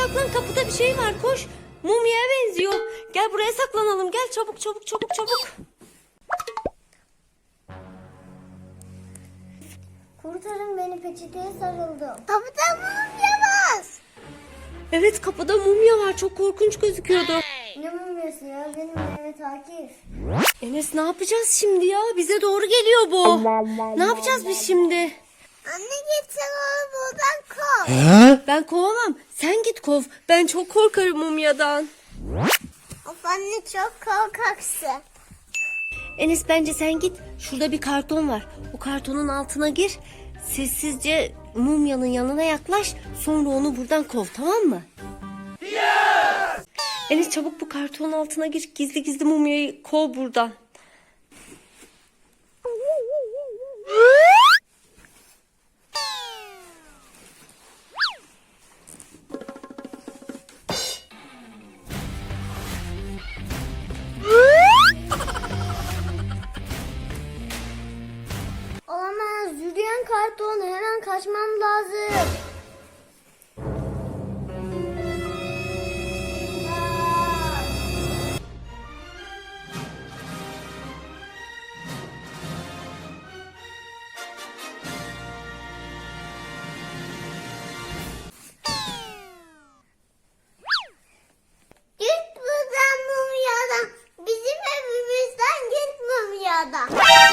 saklan kapıda bir şey var koş. Mumya'ya benziyor. Gel buraya saklanalım gel çabuk çabuk çabuk çabuk. Kurtarın beni peçeteye sarıldım. Kapıda mumya var. Evet kapıda mumya var çok korkunç gözüküyordu. Ne mumyası ya benim Mehmet Akif. Enes ne yapacağız şimdi ya? Bize doğru geliyor bu. Ne yapacağız biz şimdi? Anne gitsen onu buradan kov. Ben kovamam. Sen git kov. Ben çok korkarım mumyadan. Of anne çok korkaksın. Enes bence sen git. Şurada bir karton var. O kartonun altına gir. Sessizce mumyanın yanına yaklaş. Sonra onu buradan kov tamam mı? Enes çabuk bu kartonun altına gir. Gizli gizli mumyayı kov buradan. Yürüyen karton hemen kaçmam lazım.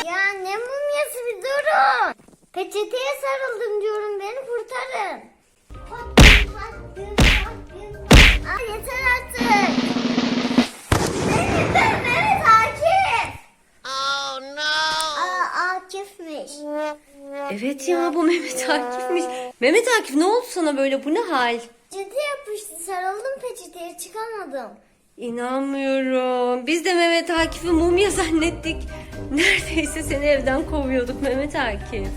Ya ne mumyası bir durun. Peçeteye sarıldım diyorum beni kurtarın. Aa, yeter artık. Benim ben Mehmet Akif. Oh no. Aa, Akif'miş. Evet ya bu Mehmet Akif'miş. Mehmet Akif ne oldu sana böyle? Bu ne hal? Ciddi yapıştı sarıldım peçeteye çıkamadım. İnanmıyorum. Biz de Mehmet Akif'i mumya zannettik. Neredeyse seni evden kovuyorduk Mehmet Akif.